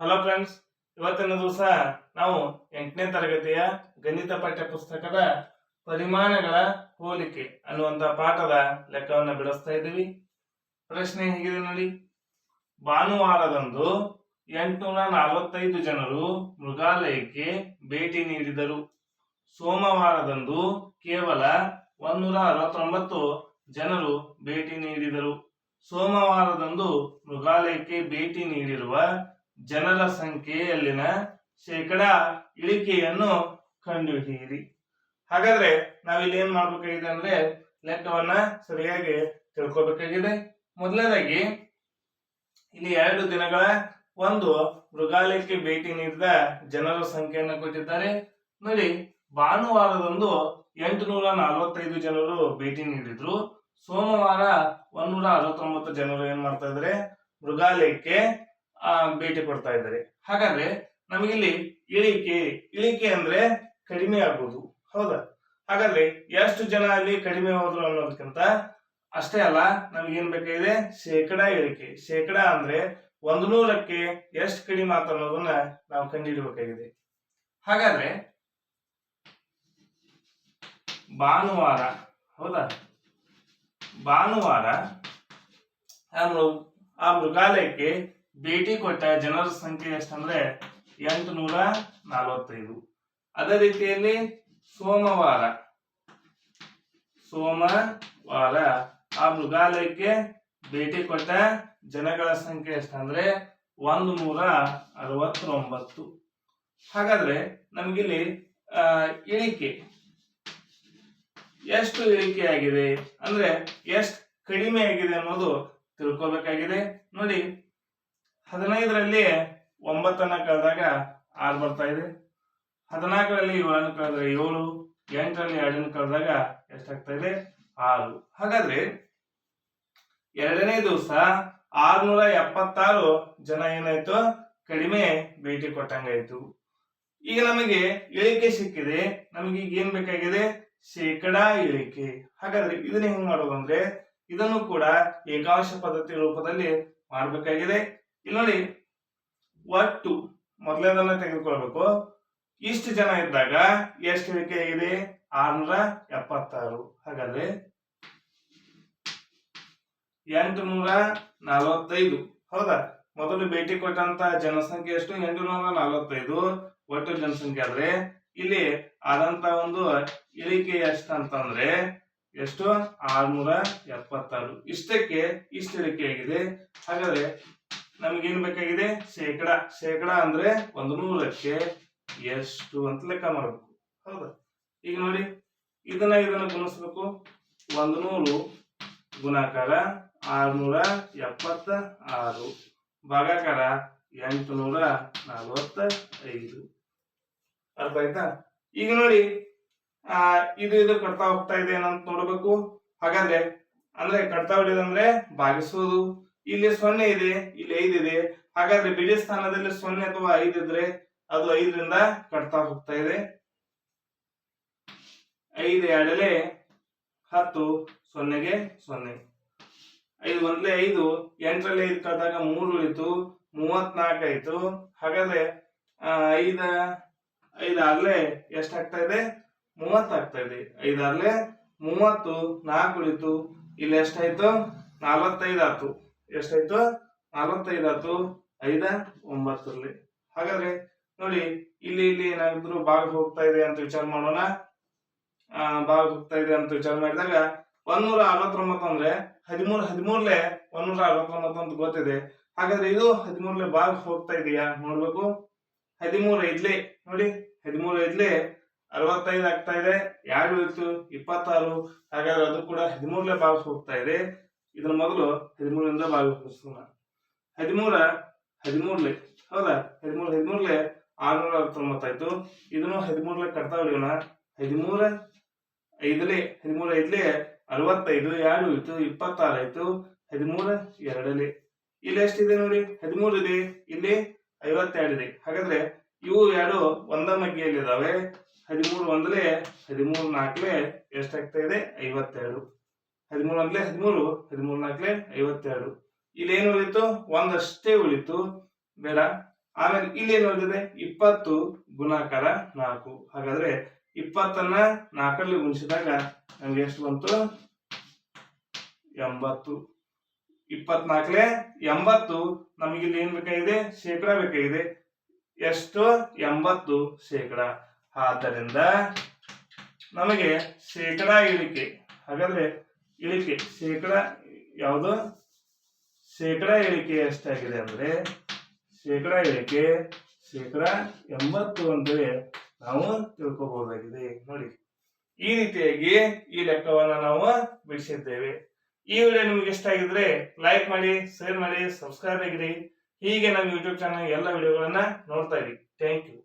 Hello friends ಇವತ್ತಿನ ದಿವಸ ನಾವು ಎಂಟನೇ ತರಗತಿಯ ಗಣಿತ ಪಠ್ಯ ಪುಸ್ತಕದ ಪರಿಮಾಣಗಳ ಹೋಲಿಕೆ ಅನ್ನುವಂತ ಪಾಠದ ಲೆಕ್ಕವನ್ನು ಬಿಡಿಸ್ತಾ ಇದ್ದೀವಿ. ಪ್ರಶ್ನೆ ಹೇಗಿದೆ ನೋಡಿ. ಭಾನುವಾರದಂದು ಎಂಟುನೂರ ನಲವತ್ತೈದು ಜನರು ಮೃಗಾಲಯಕ್ಕೆ ಭೇಟಿ ನೀಡಿದರು. ಸೋಮವಾರದಂದು ಕೇವಲ ಒಂದೂರ ಅರವತ್ತೊಂಬತ್ತು ಜನರು ಭೇಟಿ ನೀಡಿದರು. ಸೋಮವಾರದಂದು ಮೃಗಾಲಯಕ್ಕೆ ಭೇಟಿ ನೀಡಿರುವ ಜನರ ಸಂಖ್ಯೆಯಲ್ಲಿನ ಶೇಕಡ ಇಳಿಕೆಯನ್ನು ಕಂಡುಹಿಡಿಯಿರಿ. ಹಾಗಾದ್ರೆ ನಾವಿಲ್ಲಿ ಏನ್ ಮಾಡ್ಬೇಕಾಗಿದೆ ಅಂದ್ರೆ ಲೆಕ್ಕವನ್ನ ಸರಿಯಾಗಿ ತಿಳ್ಕೊಬೇಕಾಗಿದೆ. ಮೊದಲನೇದಾಗಿ, ಇಲ್ಲಿ ಎರಡು ದಿನಗಳ ಒಂದು ಮೃಗಾಲಯಕ್ಕೆ ಭೇಟಿ ನೀಡಿದ ಜನರ ಸಂಖ್ಯೆಯನ್ನು ಕೊಟ್ಟಿದ್ದಾರೆ. ನೋಡಿ, ಭಾನುವಾರದಂದು ಎಂಟುನೂರ ನಲವತ್ತೈದು ಜನರು ಭೇಟಿ ನೀಡಿದ್ರು. ಸೋಮವಾರ ಒಂದೂರ ಅರವತ್ತೊಂಬತ್ತು ಜನರು ಏನ್ ಮಾಡ್ತಾ ಇದ್ರೆ? ಮೃಗಾಲಯಕ್ಕೆ ಭೇಟಿ ಕೊಡ್ತಾ ಇದ್ದಾರೆ. ಹಾಗಾದ್ರೆ ನಮಗಿಲ್ಲಿ ಇಳಿಕೆ ಇಳಿಕೆ ಅಂದ್ರೆ ಕಡಿಮೆ ಆಗ್ಬೋದು. ಹೌದಾ? ಹಾಗಾದ್ರೆ ಎಷ್ಟು ಜನ ಅಲ್ಲಿ ಕಡಿಮೆ ಹೋದ್ರು ಅನ್ನೋದಕ್ಕಿಂತ ಅಷ್ಟೇ ಅಲ್ಲ ನಮ್ಗೆ ಏನ್ ಬೇಕಾಗಿದೆ? ಶೇಕಡ ಇಳಿಕೆ. ಶೇಕಡ ಅಂದ್ರೆ ಒಂದು ನೂರಕ್ಕೆ ಎಷ್ಟು ಕಡಿಮೆ ಆತ ಅನ್ನೋದನ್ನ ನಾವು ಕಂಡುಹಿಡಬೇಕಾಗಿದೆ ಹಾಗಾದ್ರೆ ಭಾನುವಾರ, ಹೌದಾ? ಭಾನುವಾರ ಆ ಮೃಗಾಲಯಕ್ಕೆ ಭೇಟಿ ಕೊಟ್ಟ ಜನರ ಸಂಖ್ಯೆ ಎಷ್ಟಂದ್ರೆ ಎಂಟು ನೂರ ನಲವತ್ತೈದು. ಅದೇ ರೀತಿಯಲ್ಲಿ ಸೋಮವಾರ ಸೋಮವಾರ ಆ ಮೃಗಾಲಯಕ್ಕೆ ಭೇಟಿ ಕೊಟ್ಟ ಜನಗಳ ಸಂಖ್ಯೆ ಎಷ್ಟಂದ್ರೆ ಒಂದು ನೂರ ಅರವತ್ತೊಂಬತ್ತು. ಹಾಗಾದ್ರೆ ನಮಗಿಲ್ಲಿ ಇಳಿಕೆ. ಎಷ್ಟು ಇಳಿಕೆ ಆಗಿದೆ? ಅಂದ್ರೆ ಎಷ್ಟು ಕಡಿಮೆ ಆಗಿದೆ ಅನ್ನೋದು ತಿಳ್ಕೋಬೇಕಾಗಿದೆ. ನೋಡಿ ಹದಿನೈದರಲ್ಲಿ ಒಂಬತ್ತನ್ನ ಕಳೆದಾಗ ಆರು ಬರ್ತಾ ಇದೆ. ಹದಿನಾಲ್ಕರಲ್ಲಿ ಏಳನ್ನು ಕಳೆದ್ರೆ ಏಳು, ಎಂಟರಲ್ಲಿ ಎರಡನ್ನು ಕಳೆದಾಗ ಎಷ್ಟಾಗ್ತಾ ಇದೆ? ಆರು. ಹಾಗಾದ್ರೆ ಎರಡನೇ ದಿವಸ ಆರ್ನೂರ ಎಪ್ಪತ್ತಾರು ಜನ ಏನಾಯ್ತು? ಕಡಿಮೆ ಭೇಟಿ ಕೊಟ್ಟಂಗಾಯ್ತು. ಈಗ ನಮಗೆ ಇಳಿಕೆ ಸಿಕ್ಕಿದೆ. ನಮಗೆ ಈಗ ಏನ್ ಬೇಕಾಗಿದೆ? ಶೇಕಡಾ ಇಳಿಕೆ. ಹಾಗಾದ್ರೆ ಇದನ್ನ ಹೆಂಗ್ ಮಾಡೋದು ಅಂದ್ರೆ ಇದನ್ನು ಕೂಡ ಏಕಾಂಶ ಪದ್ಧತಿ ರೂಪದಲ್ಲಿ ಮಾಡ್ಬೇಕಾಗಿದೆ. ಇಲ್ಲಿ ನೋಡಿ ಒಟ್ಟು ಮೊದಲನೇದನ್ನ ತೆಗೆದುಕೊಳ್ಬೇಕು. ಇಷ್ಟು ಜನ ಇದ್ದಾಗ ಎಷ್ಟು ಇಳಿಕೆ ಆಗಿದೆ ಆರ್ನೂರ ಎಪ್ಪತ್ತಾರು. ಹಾಗಾದ್ರೆ ಎಂಟುನೂರ ನಲವತ್ತೈದು. ಹೌದಾ? ಮೊದಲು ಭೇಟಿ ಕೊಟ್ಟಂತ ಜನಸಂಖ್ಯೆ ಎಷ್ಟು? ಎಂಟುನೂರ ನಲವತ್ತೈದು. ಒಟ್ಟು ಜನಸಂಖ್ಯೆ ಆದ್ರೆ ಇಲ್ಲಿ ಆದಂತ ಒಂದು ಇಳಿಕೆ ಎಷ್ಟಂತಂದ್ರೆ ಎಷ್ಟು? ಆರ್ನೂರ ಎಪ್ಪತ್ತಾರು. ಇಷ್ಟಕ್ಕೆ ಇಷ್ಟು ಇಳಿಕೆ ಆಗಿದೆ. ಹಾಗಾದ್ರೆ ನಮಗೇನ್ ಬೇಕಾಗಿದೆ? ಶೇಕಡ. ಶೇಕಡ ಅಂದ್ರೆ ಒಂದು ನೂರಕ್ಕೆ ಎಷ್ಟು ಅಂತ ಲೆಕ್ಕ ಮಾಡಬೇಕು. ಹೌದಾ? ಈಗ ನೋಡಿ, ಇದನ್ನ ಇದನ್ನ ಗುಣಿಸ್ಬೇಕು. ಒಂದು ನೂರು ಗುಣಾಕಾರ ಆರ್ನೂರ ಎಪ್ಪತ್ತ ಆರು ಭಾಗಾಕಾರ ಎಂಟುನೂರ ನಲವತ್ತ ಐದು ಅರ್ಥ ಆಯ್ತಾ? ಈಗ ನೋಡಿ, ಆ, ಇದು ಇದು ಕಟ್ತಾ ಹೋಗ್ತಾ ಇದೆ ಏನಂತ ನೋಡ್ಬೇಕು. ಹಾಗಾದ್ರೆ, ಅಂದ್ರೆ ಕಟ್ತಾ ಹೊಡಿಯೋದಂದ್ರೆ ಭಾಗಿಸೋದು. ಇಲ್ಲಿ ಸೊನ್ನೆ ಇದೆ, ಇಲ್ಲಿ ಐದಿದೆ ಹಾಗಾದ್ರೆ ಬಿಡಿ ಸ್ಥಾನದಲ್ಲಿ ಸೊನ್ನೆ ಅಥವಾ ಐದಿದ್ರೆ ಅದು ಐದರಿಂದ ಕಟ್ತಾ ಹೋಗ್ತಾ ಇದೆ. ಐದು ಎರಡಲೆ ಹತ್ತು, ಸೊನ್ನೆಗೆ ಸೊನ್ನೆ. ಐದು ಒಂದ್ಲೆ ಐದು ಎಂಟರಲ್ಲಿ ಐದು ಕಳೆದಾಗ ಮೂರು ಉಳಿತು ಮೂವತ್ನಾಲ್ಕು ಆಯ್ತು. ಹಾಗಾದ್ರೆ ಐದ ಐದಾಗ್ಲೆ ಎಷ್ಟಾಗ್ತಾ ಇದೆ? ಮೂವತ್ತು ಆಗ್ತಾ ಇದೆ. ಐದಾಗ್ಲೆ ಮೂವತ್ತು, ನಾಲ್ಕು ಉಳಿತು ಇಲ್ಲಿ ಎಷ್ಟಾಯ್ತು ನಲವತ್ತೈದು ಆತು ಎಷ್ಟಾಯ್ತು ನಲವತ್ತೈದು ಆಯ್ತು. ಐದ, ಒಂಬತ್ತರಲ್ಲಿ. ಹಾಗಾದ್ರೆ ನೋಡಿ, ಇಲ್ಲಿ ಇಲ್ಲಿ ಏನಾದ್ರು ಭಾಗ ಹೋಗ್ತಾ ಇದೆ ಅಂತ ವಿಚಾರ ಮಾಡೋಣ. ಭಾಗ ಹೋಗ್ತಾ ಇದೆ ಅಂತ ವಿಚಾರ ಮಾಡಿದಾಗ ಒಂದೂರ ಅರವತ್ತೊಂಬತ್ತು ಅಂದ್ರೆ ಹದಿಮೂರು ಹದಿಮೂರ್ಲೆ ಒಂದೂರ ಅರವತ್ತೊಂಬತ್ತು ಅಂತ ಗೊತ್ತಿದೆ. ಹಾಗಾದ್ರೆ ಇದು ಹದಿಮೂರ್ಲೆ ಭಾಗ ಹೋಗ್ತಾ ಇದೆಯಾ? ನೋಡ್ಬೇಕು. ಹದಿಮೂರು ಐದ್ಲೆ ನೋಡಿ, ಹದಿಮೂರು ಐದ್ಲೆ ಅರವತ್ತೈದು ಆಗ್ತಾ ಇದೆ. ಎರಡು ಇತ್ತು, ಇಪ್ಪತ್ತಾರು. ಹಾಗಾದ್ರೆ ಅದು ಕೂಡ ಹದಿಮೂರ್ಲೆ ಭಾಗ ಹೋಗ್ತಾ ಇದೆ. ಇದ್ರ ಮೊದಲು ಹದಿಮೂರರಿಂದ ಭಾಗ ಹೋಗಿಸೋಣ ಹದಿಮೂರ, ಹದಿಮೂರ್ಲೆ, ಹೌದಾ? ಹದಿಮೂರು, ಹದಿಮೂರ್ಲೆ ಆರ್ನೂರ ಅರವತ್ತೊಂಬತ್ತಾಯ್ತು. ಇದನ್ನು ಹದಿಮೂರ್ಲೆ ಕಟ್ತಾ ಹೊಡಿಯೋಣ ಹದಿಮೂರ ಐದಲೆ ಹದಿಮೂರ ಐದಲೆ ಅರವತ್ತೈದು, ಎರಡು ಇತ್ತು ಇಪ್ಪತ್ತಾರು ಆಯ್ತು, ಹದಿಮೂರ ಎರಡಲೆ. ಇಲ್ಲಿ ಎಷ್ಟಿದೆ ನೋಡಿ? ಹದಿಮೂರು ಇದೆ, ಇಲ್ಲಿ ಐವತ್ತೆರಡು ಇದೆ. ಹಾಗಾದ್ರೆ ಇವು ಎರಡು ಒಂದ ಮಗ್ಗಿಯಲ್ಲಿ ಇದಾವೆ ಹದಿಮೂರು ಒಂದಲೇ, ಹದಿಮೂರು ನಾಲ್ಕಲೆ ಎಷ್ಟಾಗ್ತಾ ಇದೆ? ಐವತ್ತೆರಡು. ಹದಿಮೂರು ಒಂದಲೇ ಹದಿಮೂರು ಹದಿಮೂರು ನಾಲ್ಕಲೆ ಐವತ್ತೆರಡು. ಇಲ್ಲಿ ಏನು ಉಳಿತು? ಒಂದಷ್ಟೇ ಉಳಿತು. ಬೇಡ. ಆಮೇಲೆ ಇಲ್ಲಿ ಏನು ಉಳಿದಿದೆ? ಇಪ್ಪತ್ತು ಗುಣಾಕಾರ ನಾಲ್ಕು. ಹಾಗಾದ್ರೆ ಇಪ್ಪತ್ತನ್ನ ನಾಲ್ಕರಲ್ಲಿ ಗುಣಿಸಿದಾಗ ನಮ್ಗೆ ಎಷ್ಟು ಬಂತು? ಎಂಬತ್ತು. ಇಪ್ಪತ್ನಾಲ್ಕಲೆ ಎಂಬತ್ತು. ನಮಗೆ ಇಲ್ಲಿ ಏನ್ ಬೇಕಾಗಿದೆ? ಶೇಕಡ ಬೇಕಾಗಿದೆ. ಎಷ್ಟು? ಎಂಬತ್ತು ಶೇಕಡ. ಆದ್ದರಿಂದ ನಮಗೆ ಶೇಕಡ ಇಳಿಕೆ ಹಾಗಾದ್ರೆ ಇಳಿಕೆ, ಶೇಕಡ ಯಾವುದು? ಶೇಕಡ ಇಳಿಕೆ ಎಷ್ಟಾಗಿದೆ ಅಂದ್ರೆ, ಶೇಕಡ ಇಳಿಕೆ, ಶೇಕಡ ಎಂಬತ್ತು ಅಂತೇಳಿ ನಾವು ತಿಳ್ಕೊಬಹುದಾಗಿದೆ ನೋಡಿ, ಈ ರೀತಿಯಾಗಿ ಈ ಲೆಕ್ಕವನ್ನು ನಾವು ಬಿಡಿಸಿದ್ದೇವೆ. ಈ ವಿಡಿಯೋ ನಿಮ್ಗೆ ಇಷ್ಟ ಆಗಿದ್ರೆ ಲೈಕ್ ಮಾಡಿ ಶೇರ್ ಮಾಡಿ ಸಬ್ಸ್ಕ್ರೈಬ್ ಆಗಿರಿ. ಹೀಗೆ ನಮ್ಮ ಯೂಟ್ಯೂಬ್ ಚಾನಲ್ ಎಲ್ಲ ವಿಡಿಯೋಗಳನ್ನ ನೋಡ್ತಾ ಇರಿ. Thank you